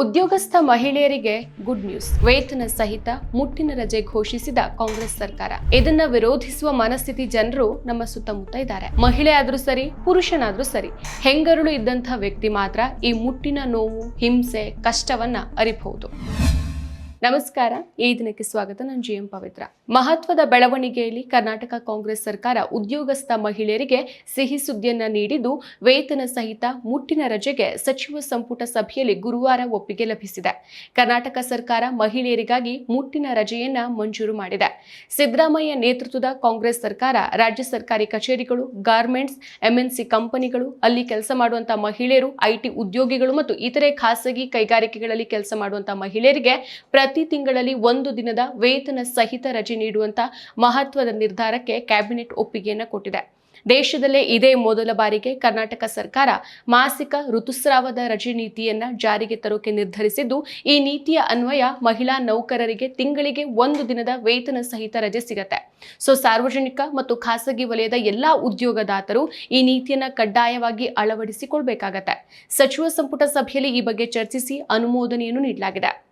ಉದ್ಯೋಗಸ್ಥ ಮಹಿಳೆಯರಿಗೆ good news ವೇತನ ಸಹಿತ ಮುಟ್ಟಿನ ರಜೆ ಘೋಷಿಸಿದ ಕಾಂಗ್ರೆಸ್ ಸರ್ಕಾರ. ಇದನ್ನ ವಿರೋಧಿಸುವ ಮನಸ್ಥಿತಿ ಜನರು ನಮ್ಮ ಸುತ್ತಮುತ್ತ ಇದ್ದಾರೆ. ಮಹಿಳೆ ಆದ್ರೂ ಸರಿ, ಪುರುಷನಾದ್ರೂ ಸರಿ, ಹೆಂಗರುಳು ಇದ್ದಂಥ ವ್ಯಕ್ತಿ ಮಾತ್ರ ಈ ಮುಟ್ಟಿನ ನೋವು, ಹಿಂಸೆ, ಕಷ್ಟವನ್ನ ಅರಿಬಹುದು. ನಮಸ್ಕಾರ. ಈ ದಿನಕ್ಕೆ ಸ್ವಾಗತ. ನಾನು ಜಿ ಎಂ ಪವಿತ್ರ. ಮಹತ್ವದ ಬೆಳವಣಿಗೆಯಲ್ಲಿ ಕರ್ನಾಟಕ ಕಾಂಗ್ರೆಸ್ ಸರ್ಕಾರ ಉದ್ಯೋಗಸ್ಥ ಮಹಿಳೆಯರಿಗೆ ಸಿಹಿ ಸುದ್ದಿಯನ್ನ ನೀಡಿದ್ದು, ವೇತನ ಸಹಿತ ಮುಟ್ಟಿನ ರಜೆಗೆ ಸಚಿವ ಸಂಪುಟ ಸಭೆಯಲ್ಲಿ ಗುರುವಾರ ಒಪ್ಪಿಗೆ ಲಭಿಸಿದೆ. ಕರ್ನಾಟಕ ಸರ್ಕಾರ ಮಹಿಳೆಯರಿಗಾಗಿ ಮುಟ್ಟಿನ ರಜೆಯನ್ನ ಮಂಜೂರು ಮಾಡಿದೆ. ಸಿದ್ದರಾಮಯ್ಯ ನೇತೃತ್ವದ ಕಾಂಗ್ರೆಸ್ ಸರ್ಕಾರ, ರಾಜ್ಯ ಸರ್ಕಾರಿ ಕಚೇರಿಗಳು, ಗಾರ್ಮೆಂಟ್ಸ್, ಎಂಎನ್ಸಿ ಕಂಪನಿಗಳು, ಅಲ್ಲಿ ಕೆಲಸ ಮಾಡುವಂತಹ ಮಹಿಳೆಯರು, ಐಟಿ ಉದ್ಯೋಗಿಗಳು ಮತ್ತು ಇತರೆ ಖಾಸಗಿ ಕೈಗಾರಿಕೆಗಳಲ್ಲಿ ಕೆಲಸ ಮಾಡುವಂತಹ ಮಹಿಳೆಯರಿಗೆ ತಿಂಗಳಲ್ಲಿ ಒಂದು ದಿನದ ವೇತನ ಸಹಿತ ರಜೆ ನೀಡುವಂತ ಮಹತ್ವದ ನಿರ್ಧಾರಕ್ಕೆ ಕ್ಯಾಬಿನೆಟ್ ಒಪ್ಪಿಗೆಯನ್ನು ಕೊಟ್ಟಿದೆ. ದೇಶದಲ್ಲೇ ಇದೇ ಮೊದಲ ಬಾರಿಗೆ ಕರ್ನಾಟಕ ಸರ್ಕಾರ ಮಾಸಿಕ ಋತುಸ್ರಾವದ ರಜೆ ನೀತಿಯನ್ನ ಜಾರಿಗೆ ತರೋಕೆ ನಿರ್ಧರಿಸಿದ್ದು, ಈ ನೀತಿಯ ಅನ್ವಯ ಮಹಿಳಾ ನೌಕರರಿಗೆ ತಿಂಗಳಿಗೆ ಒಂದು ದಿನದ ವೇತನ ಸಹಿತ ರಜೆ ಸಿಗತ್ತೆ. ಸೊ, ಸಾರ್ವಜನಿಕ ಮತ್ತು ಖಾಸಗಿ ವಲಯದ ಎಲ್ಲಾ ಉದ್ಯೋಗದಾತರು ಈ ನೀತಿಯನ್ನ ಕಡ್ಡಾಯವಾಗಿ ಅಳವಡಿಸಿಕೊಳ್ಬೇಕಾಗತ್ತೆ. ಸಚಿವ ಸಂಪುಟ ಸಭೆಯಲ್ಲಿ ಈ ಬಗ್ಗೆ ಚರ್ಚಿಸಿ ಅನುಮೋದನೆಯನ್ನು ನೀಡಲಾಗಿದೆ.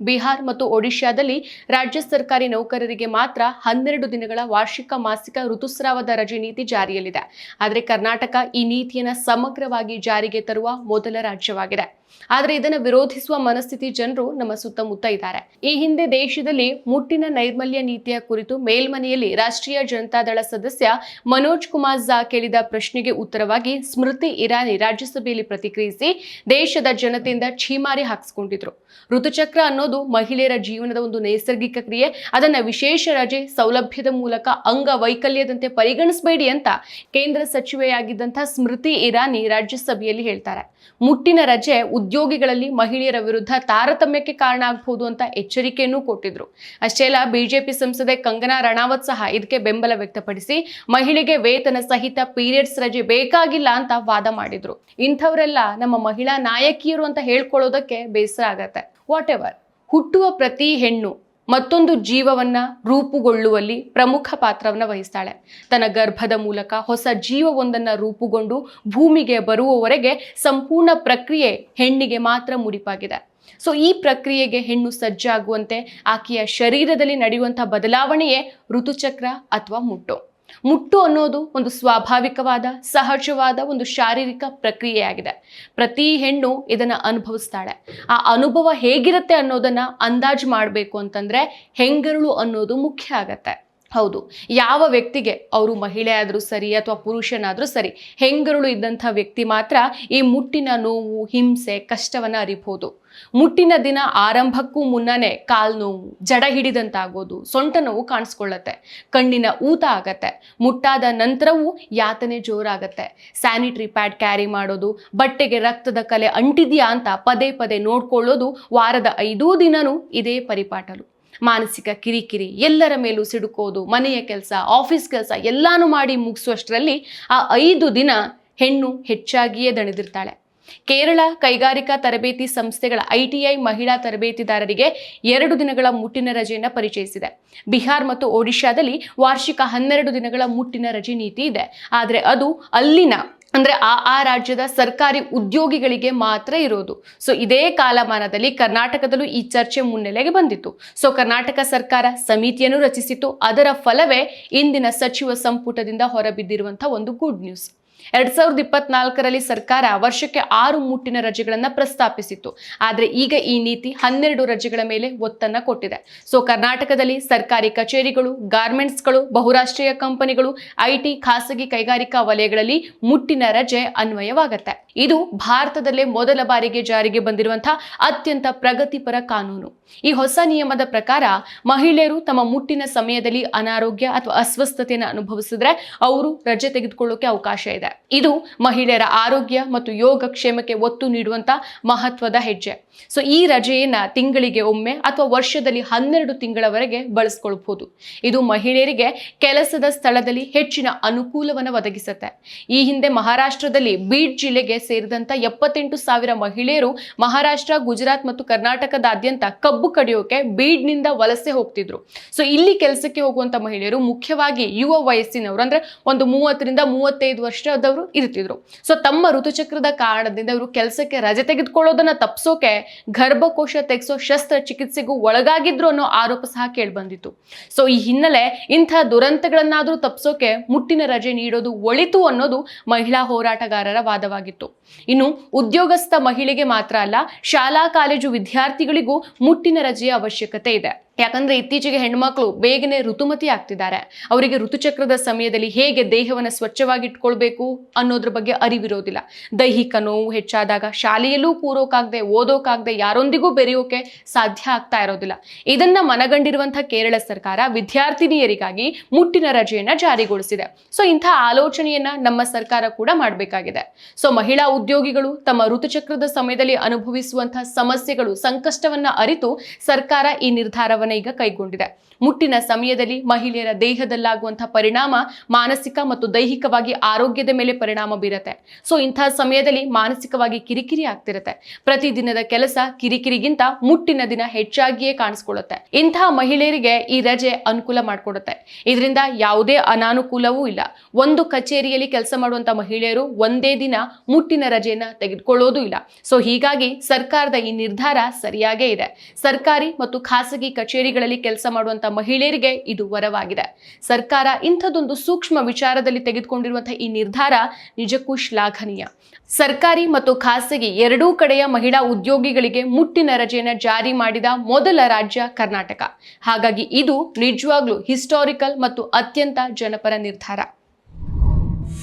ಬಿಹಾರ್ ಮತ್ತು ಒಡಿಶಾದಲ್ಲಿ ರಾಜ್ಯ ಸರ್ಕಾರಿ ನೌಕರರಿಗೆ ಮಾತ್ರ ಹನ್ನೆರಡು ದಿನಗಳ ವಾರ್ಷಿಕ ಮಾಸಿಕ ಋತುಸ್ರಾವದ ರಜೆ ನೀತಿ ಜಾರಿಯಲ್ಲಿದೆ. ಆದರೆ ಕರ್ನಾಟಕ ಈ ನೀತಿಯನ್ನು ಸಮಗ್ರವಾಗಿ ಜಾರಿಗೆ ತರುವ ಮೊದಲ ರಾಜ್ಯವಾಗಿದೆ. ಆದರೆ ಇದನ್ನು ವಿರೋಧಿಸುವ ಮನಸ್ಥಿತಿ ಜನರು ನಮ್ಮ ಸುತ್ತಮುತ್ತ ಇದ್ದಾರೆ. ಈ ಹಿಂದೆ ದೇಶದಲ್ಲಿ ಮುಟ್ಟಿನ ನೈರ್ಮಲ್ಯ ನೀತಿಯ ಕುರಿತು ಮೇಲ್ಮನೆಯಲ್ಲಿ ರಾಷ್ಟ್ರೀಯ ಜನತಾದಳ ಸದಸ್ಯ ಮನೋಜ್ ಕುಮಾರ್ ಝಾ ಕೇಳಿದ ಪ್ರಶ್ನೆಗೆ ಉತ್ತರವಾಗಿ ಸ್ಮೃತಿ ಇರಾನಿ ರಾಜ್ಯಸಭೆಯಲ್ಲಿ ಪ್ರತಿಕ್ರಿಯಿಸಿ ದೇಶದ ಜನತೆಯಿಂದ ಛೀಮಾರಿ ಹಾಕಿಸಿಕೊಂಡಿದ್ರು. ಋತುಚಕ್ರ ಅನ್ನೋದು ಮಹಿಳೆಯರ ಜೀವನದ ಒಂದು ನೈಸರ್ಗಿಕ ಕ್ರಿಯೆ. ಅದನ್ನ ವಿಶೇಷ ರಜೆ, ಸೌಲಭ್ಯದ ಮೂಲಕ, ಅಂಗವೈಕಲ್ಯದಂತೆ ಪರಿಗಣಿಸಬೇಡಿ ಅಂತ ಕೇಂದ್ರ ಸಚಿವೆಯಾಗಿದ್ದಂಥ ಸ್ಮೃತಿ ಇರಾನಿ ರಾಜ್ಯಸಭೆಯಲ್ಲಿ ಹೇಳ್ತಾರೆ. ಮುಟ್ಟಿನ ರಜೆ ಉದ್ಯೋಗಿಗಳಲ್ಲಿ ಮಹಿಳೆಯರ ವಿರುದ್ಧ ತಾರತಮ್ಯಕ್ಕೆ ಕಾರಣ ಆಗಬಹುದು ಅಂತ ಎಚ್ಚರಿಕೆಯನ್ನೂ ಕೊಟ್ಟಿದ್ರು. ಅಷ್ಟೇ ಅಲ್ಲ, ಬಿಜೆಪಿ ಸಂಸದೆ ಕಂಗನಾ ರಣಾವತ್ ಸಹ ಇದಕ್ಕೆ ಬೆಂಬಲ ವ್ಯಕ್ತಪಡಿಸಿ ಮಹಿಳೆಗೆ ವೇತನ ಸಹಿತ ಪೀರಿಯಡ್ಸ್ ರಜೆ ಬೇಕಾಗಿಲ್ಲ ಅಂತ ವಾದ ಮಾಡಿದ್ರು. ಇಂಥವರೆಲ್ಲ ನಮ್ಮ ಮಹಿಳಾ ನಾಯಕಿಯರು ಅಂತ ಹೇಳ್ಕೊಳ್ಳೋದಕ್ಕೆ ಬೇಸರ ಆಗತ್ತೆ. ವಾಟ್ ಎವರ್ ಹುಟ್ಟುವ ಪ್ರತಿ ಹೆಣ್ಣು ಮತ್ತೊಂದು ಜೀವವನ್ನ ರೂಪುಗೊಳ್ಳುವಲ್ಲಿ ಪ್ರಮುಖ ಪಾತ್ರವನ್ನು ವಹಿಸ್ತಾಳೆ. ತನ್ನ ಗರ್ಭದ ಮೂಲಕ ಹೊಸ ಜೀವವೊಂದನ್ನು ರೂಪುಗೊಂಡು ಭೂಮಿಗೆ ಬರುವವರೆಗೆ ಸಂಪೂರ್ಣ ಪ್ರಕ್ರಿಯೆ ಹೆಣ್ಣಿಗೆ ಮಾತ್ರ ಮುಡಿಪಾಗಿದೆ. ಸೊ ಈ ಪ್ರಕ್ರಿಯೆಗೆ ಹೆಣ್ಣು ಸಜ್ಜಾಗುವಂತೆ ಆಕೆಯ ಶರೀರದಲ್ಲಿ ನಡೆಯುವಂಥ ಬದಲಾವಣೆಯೇ ಋತುಚಕ್ರ ಅಥವಾ ಮುಟ್ಟು. ಮುಟ್ಟು ಅನ್ನೋದು ಒಂದು ಸ್ವಾಭಾವಿಕವಾದ, ಸಹಜವಾದ ಒಂದು ಶಾರೀರಿಕ ಪ್ರಕ್ರಿಯೆಯಾಗಿದೆ. ಪ್ರತಿ ಹೆಣ್ಣು ಇದನ್ನ ಅನುಭವಿಸ್ತಾಳೆ. ಆ ಅನುಭವ ಹೇಗಿರುತ್ತೆ ಅನ್ನೋದನ್ನ ಅಂದಾಜು ಮಾಡಬೇಕು ಅಂತಂದ್ರೆ ಹೆಂಗರುಳು ಅನ್ನೋದು ಮುಖ್ಯ ಆಗತ್ತೆ. ಹೌದು. ಯಾವ ವ್ಯಕ್ತಿಗೆ ಅವರು ಮಹಿಳೆ ಆದರೂ ಸರಿ ಅಥವಾ ಪುರುಷನಾದರೂ ಸರಿ ಹೆಂಗರುಳು ಇದ್ದಂಥ ವ್ಯಕ್ತಿ ಮಾತ್ರ ಈ ಮುಟ್ಟಿನ ನೋವು, ಹಿಂಸೆ, ಕಷ್ಟವನ್ನು ಅರಿಬಹುದು ಮುಟ್ಟಿನ ದಿನ ಆರಂಭಕ್ಕೂ ಮುನ್ನನೇ ಕಾಲ್ ನೋವು, ಜಡ ಹಿಡಿದಂತಾಗೋದು, ಸೊಂಟ ನೋವು ಕಾಣಿಸ್ಕೊಳ್ಳತ್ತೆ. ಕಣ್ಣಿನ ಊತ ಆಗತ್ತೆ. ಮುಟ್ಟಾದ ನಂತರವೂ ಯಾತನೆ ಜೋರಾಗತ್ತೆ. ಸ್ಯಾನಿಟರಿ ಪ್ಯಾಡ್ ಕ್ಯಾರಿ ಮಾಡೋದು, ಬಟ್ಟೆಗೆ ರಕ್ತದ ಕಲೆ ಅಂಟಿದ್ಯಾ ಅಂತ ಪದೇ ಪದೇ ನೋಡ್ಕೊಳ್ಳೋದು ವಾರದ ಐದೂ ದಿನನೂ ಇದೇ ಪರಿಪಾಟಲು ಮಾನಸಿಕ ಕಿರಿಕಿರಿ, ಎಲ್ಲರ ಮೇಲೂ ಸಿಡುಕೋದು, ಮನೆಯ ಕೆಲಸ ಆಫೀಸ್ ಕೆಲಸ ಎಲ್ಲಾನು ಮಾಡಿ ಮುಗಿಸುವಷ್ಟರಲ್ಲಿ ಆ ಐದು ದಿನ ಹೆಣ್ಣು ಹೆಚ್ಚಾಗಿಯೇ ದಣಿದಿರ್ತಾಳೆ. ಕೇರಳ ಕೈಗಾರಿಕಾ ತರಬೇತಿ ಸಂಸ್ಥೆಗಳ ಐಟಿಐ ಮಹಿಳಾ ತರಬೇತಿದಾರರಿಗೆ ಎರಡು ದಿನಗಳ ಮುಟ್ಟಿನ ರಜೆಯನ್ನು ಪರಿಚಯಿಸಿದೆ. ಬಿಹಾರ್ ಮತ್ತು ಒಡಿಶಾದಲ್ಲಿ ವಾರ್ಷಿಕ ಹನ್ನೆರಡು ದಿನಗಳ ಮುಟ್ಟಿನ ರಜೆ ನೀತಿ ಇದೆ. ಆದರೆ ಅದು ಅಲ್ಲಿನ ಅಂದ್ರೆ ಆ ಆ ರಾಜ್ಯದ ಸರ್ಕಾರಿ ಉದ್ಯೋಗಿಗಳಿಗೆ ಮಾತ್ರ ಇರೋದು. ಸೊ ಇದೇ ಕಾಲಮಾನದಲ್ಲಿ ಕರ್ನಾಟಕದಲ್ಲೂ ಈ ಚರ್ಚೆ ಮುನ್ನೆಲೆಗೆ ಬಂದಿತ್ತು. ಸೊ ಕರ್ನಾಟಕ ಸರ್ಕಾರ ಸಮಿತಿಯನ್ನು ರಚಿಸಿತ್ತು. ಅದರ ಫಲವೇ ಇಂದಿನ ಸಚಿವ ಸಂಪುಟದಿಂದ ಹೊರಬಿದ್ದಿರುವಂಥ ಒಂದು ಗುಡ್ ನ್ಯೂಸ್ ಎರಡ್ ಸಾವಿರದ ಇಪ್ಪತ್ನಾಲ್ಕರಲ್ಲಿ ಸರ್ಕಾರ ವರ್ಷಕ್ಕೆ ಆರು ಮುಟ್ಟಿನ ರಜೆಗಳನ್ನು ಪ್ರಸ್ತಾಪಿಸಿತ್ತು. ಆದರೆ ಈಗ ಈ ನೀತಿ ಹನ್ನೆರಡು ರಜೆಗಳ ಮೇಲೆ ಒತ್ತನ್ನ ಕೊಟ್ಟಿದೆ. ಸೊ ಕರ್ನಾಟಕದಲ್ಲಿ ಸರ್ಕಾರಿ ಕಚೇರಿಗಳು, ಗಾರ್ಮೆಂಟ್ಸ್ಗಳು, ಬಹುರಾಷ್ಟ್ರೀಯ ಕಂಪನಿಗಳು ಐಟಿ ಖಾಸಗಿ ಕೈಗಾರಿಕಾ ವಲಯಗಳಲ್ಲಿ ಮುಟ್ಟಿನ ರಜೆ ಅನ್ವಯವಾಗುತ್ತೆ. ಇದು ಭಾರತದಲ್ಲೇ ಮೊದಲ ಬಾರಿಗೆ ಜಾರಿಗೆ ಬಂದಿರುವಂತಹ ಅತ್ಯಂತ ಪ್ರಗತಿಪರ ಕಾನೂನು. ಈ ಹೊಸ ನಿಯಮದ ಪ್ರಕಾರ ಮಹಿಳೆಯರು ತಮ್ಮ ಮುಟ್ಟಿನ ಸಮಯದಲ್ಲಿ ಅನಾರೋಗ್ಯ ಅಥವಾ ಅಸ್ವಸ್ಥತೆಯನ್ನು ಅನುಭವಿಸಿದ್ರೆ ಅವರು ರಜೆ ತೆಗೆದುಕೊಳ್ಳೋಕೆ ಅವಕಾಶ ಇದೆ. ಇದು ಮಹಿಳೆಯರ ಆರೋಗ್ಯ ಮತ್ತು ಯೋಗ ಕ್ಷೇಮಕ್ಕೆ ಒತ್ತು ನೀಡುವಂತ ಮಹತ್ವದ ಹೆಜ್ಜೆ. ಸೊ ಈ ರಜೆಯನ್ನ ತಿಂಗಳಿಗೆ ಒಮ್ಮೆ ಅಥವಾ ವರ್ಷದಲ್ಲಿ ಹನ್ನೆರಡು ತಿಂಗಳವರೆಗೆ ಬಳಸ್ಕೊಳ್ಬಹುದು. ಇದು ಮಹಿಳೆಯರಿಗೆ ಕೆಲಸದ ಸ್ಥಳದಲ್ಲಿ ಹೆಚ್ಚಿನ ಅನುಕೂಲವನ್ನು ಒದಗಿಸುತ್ತೆ. ಈ ಹಿಂದೆ ಮಹಾರಾಷ್ಟ್ರದಲ್ಲಿ ಬೀಡ್ ಜಿಲ್ಲೆಗೆ ಸೇರಿದಂತ ಎಪ್ಪತ್ತೆಂಟು ಸಾವಿರ ಮಹಿಳೆಯರು ಮಹಾರಾಷ್ಟ್ರ, ಗುಜರಾತ್ ಮತ್ತು ಕರ್ನಾಟಕದಾದ್ಯಂತ ಕಬ್ಬು ಕಡಿಯೋಕೆ ಬೀಡ್ನಿಂದ ವಲಸೆ ಹೋಗ್ತಿದ್ರು. ಸೊ ಇಲ್ಲಿ ಕೆಲಸಕ್ಕೆ ಹೋಗುವಂತ ಮಹಿಳೆಯರು ಮುಖ್ಯವಾಗಿ ಯುವ ವಯಸ್ಸಿನವರು, ಅಂದ್ರೆ ಒಂದು ಮೂವತ್ತರಿಂದ ಮೂವತ್ತೈದು ವರ್ಷದವರು ಇರ್ತಿದ್ರು. ಸೊ ತಮ್ಮ ಋತುಚಕ್ರದ ಕಾರಣದಿಂದ ಇವರು ಕೆಲಸಕ್ಕೆ ರಜೆ ತೆಗೆದುಕೊಳ್ಳೋದನ್ನ ತಪ್ಪಿಸೋಕೆ ಗರ್ಭಕೋಶ ತೆಗೆಸೋ ಶಸ್ತ್ರ ಚಿಕಿತ್ಸೆಗೂ ಒಳಗಾಗಿದ್ರು ಅನ್ನೋ ಆರೋಪ ಸಹ ಕೇಳಿಬಂದಿತ್ತು. ಸೊ ಈ ಹಿನ್ನೆಲೆ ಇಂಥ ದುರಂತಗಳನ್ನಾದರೂ ತಪ್ಪಿಸೋಕೆ ಮುಟ್ಟಿನ ರಜೆ ನೀಡೋದು ಒಳಿತು ಅನ್ನೋದು ಮಹಿಳಾ ಹೋರಾಟಗಾರರ ವಾದವಾಗಿತ್ತು. ಇನ್ನು ಉದ್ಯೋಗಸ್ಥ ಮಹಿಳೆಗೆ ಮಾತ್ರ ಅಲ್ಲ, ಶಾಲಾ, ಕಾಲೇಜು ವಿದ್ಯಾರ್ಥಿಗಳಿಗೂ ಮುಟ್ಟಿನ ರಜೆಯ ಅವಶ್ಯಕತೆ ಇದೆ. ಯಾಕಂದ್ರೆ ಇತ್ತೀಚೆಗೆ ಹೆಣ್ಮಕ್ಳು ಬೇಗನೆ ಋತುಮತಿ ಆಗ್ತಿದ್ದಾರೆ. ಅವರಿಗೆ ಋತುಚಕ್ರದ ಸಮಯದಲ್ಲಿ ಹೇಗೆ ದೇಹವನ್ನು ಸ್ವಚ್ಛವಾಗಿ ಇಟ್ಕೊಳ್ಬೇಕು ಅನ್ನೋದ್ರ ಬಗ್ಗೆ ಅರಿವಿರೋದಿಲ್ಲ. ದೈಹಿಕ ನೋವು ಹೆಚ್ಚಾದಾಗ ಶಾಲೆಯಲ್ಲೂ ಕೂರೋಕಾಗದೆ, ಓದೋಕಾಗದೆ, ಯಾರೊಂದಿಗೂ ಬೆರೆಯೋಕೆ ಸಾಧ್ಯ ಆಗ್ತಾ ಇರೋದಿಲ್ಲ. ಇದನ್ನ ಮನಗಂಡಿರುವಂತಹ ಕೇರಳ ಸರ್ಕಾರ ವಿದ್ಯಾರ್ಥಿನಿಯರಿಗಾಗಿ ಮುಟ್ಟಿನ ರಜೆಯನ್ನ ಜಾರಿಗೊಳಿಸಿದೆ. ಸೊ, ಇಂಥ ಆಲೋಚನೆಯನ್ನ ನಮ್ಮ ಸರ್ಕಾರ ಕೂಡ ಮಾಡಬೇಕಾಗಿದೆ. ಸೊ, ಮಹಿಳಾ ಉದ್ಯೋಗಿಗಳು ತಮ್ಮ ಋತುಚಕ್ರದ ಸಮಯದಲ್ಲಿ ಅನುಭವಿಸುವಂತಹ ಸಮಸ್ಯೆಗಳು, ಸಂಕಷ್ಟವನ್ನ ಅರಿತು ಸರ್ಕಾರ ಈ ನಿರ್ಧಾರವನ್ನ ಈಗ ಕೈಗೊಂಡಿದೆ. ಮುಟ್ಟಿನ ಸಮಯದಲ್ಲಿ ಮಹಿಳೆಯರ ದೇಹದಲ್ಲಾಗುವಂತಹ ಪರಿಣಾಮ ಮಾನಸಿಕ ಮತ್ತು ದೈಹಿಕವಾಗಿ ಆರೋಗ್ಯದ ಮೇಲೆ ಪರಿಣಾಮ ಬೀರುತ್ತೆ. ಸೊ ಇಂತಹ ಸಮಯದಲ್ಲಿ ಮಾನಸಿಕವಾಗಿ ಕಿರಿಕಿರಿ ಆಗ್ತಿರುತ್ತೆ. ಪ್ರತಿದಿನದ ಕೆಲಸ ಕಿರಿಕಿರಿಗಿಂತ ಮುಟ್ಟಿನ ದಿನ ಹೆಚ್ಚಾಗಿಯೇ ಕಾಣಿಸ್ಕೊಳ್ಳುತ್ತೆ. ಇಂತಹ ಮಹಿಳೆಯರಿಗೆ ಈ ರಜೆ ಅನುಕೂಲ ಮಾಡಿಕೊಡುತ್ತೆ. ಇದರಿಂದ ಯಾವುದೇ ಅನಾನುಕೂಲವೂ ಇಲ್ಲ. ಒಂದು ಕಚೇರಿಯಲ್ಲಿ ಕೆಲಸ ಮಾಡುವಂತ ಮಹಿಳೆಯರು ಒಂದೇ ದಿನ ಮುಟ್ಟಿನ ರಜೆಯನ್ನ ತೆಗೆದುಕೊಳ್ಳೋದು ಇಲ್ಲ. ಸೊ ಹೀಗಾಗಿ ಸರ್ಕಾರದ ಈ ನಿರ್ಧಾರ ಸರಿಯಾಗೇ ಇದೆ. ಸರ್ಕಾರಿ ಮತ್ತು ಖಾಸಗಿ ಕಚೇರಿಗಳಲ್ಲಿ ಕೆಲಸ ಮಾಡುವಂತಹ ಮಹಿಳೆಯರಿಗೆ ಇದು ವರವಾಗಿದೆ. ಸರ್ಕಾರ ಇಂಥದ್ದೊಂದು ಸೂಕ್ಷ್ಮ ವಿಚಾರದಲ್ಲಿ ತೆಗೆದುಕೊಂಡಿರುವಂತಹ ಈ ನಿರ್ಧಾರ ನಿಜಕ್ಕೂ ಶ್ಲಾಘನೀಯ. ಸರ್ಕಾರಿ ಮತ್ತು ಖಾಸಗಿ ಎರಡೂ ಕಡೆಯ ಮಹಿಳಾ ಉದ್ಯೋಗಿಗಳಿಗೆ ಮುಟ್ಟಿನ ರಜೆಯನ್ನು ಜಾರಿ ಮಾಡಿದ ಮೊದಲ ರಾಜ್ಯ ಕರ್ನಾಟಕ. ಹಾಗಾಗಿ ಇದು ನಿಜವಾಗ್ಲೂ ಹಿಸ್ಟಾರಿಕಲ್ ಮತ್ತು ಅತ್ಯಂತ ಜನಪರ ನಿರ್ಧಾರ.